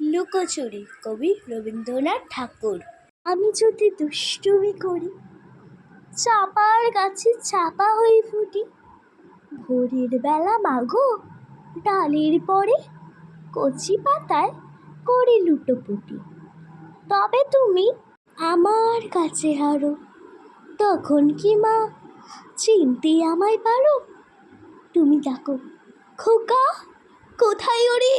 লুকোচুরি কবি রবীন্দ্রনাথ ঠাকুর। আমি যদি দুষ্টুমি করি, চাপার গাছে চাপা হয়ে ফুটি, ভোরের বেলা মাগো, ডালের পরে কচি পাতায় করে লুটোপুটি। তবে তুমি আমার কাছে হারো, তখন কি মা চিনতে আমায় পারো? তুমি ডাকো খোকা, কোথায় ওরে?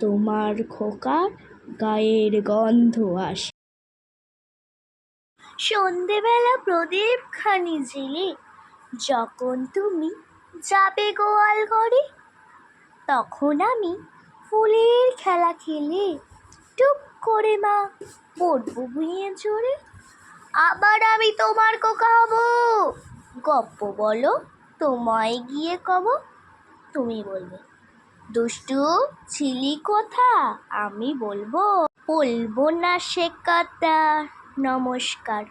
তোমার খোকার গায়ের গন্ধ আসে। সন্ধেবেলা প্রদীপ খানি জেলে যখন তুমি যাবে গোয়াল ঘরে, তখন আমি ফুলের খেলা খেলে টুপ করে মা পড়ব ভুঁইয়ে জোরে আবার আমি তোমার কোকা হব। গপ্প বলো, তোমায় গিয়ে কব, তুমি বলবে। দুষ্টু ছিলি কথা? আমি বলব বলব না সে কথা। নমস্কার।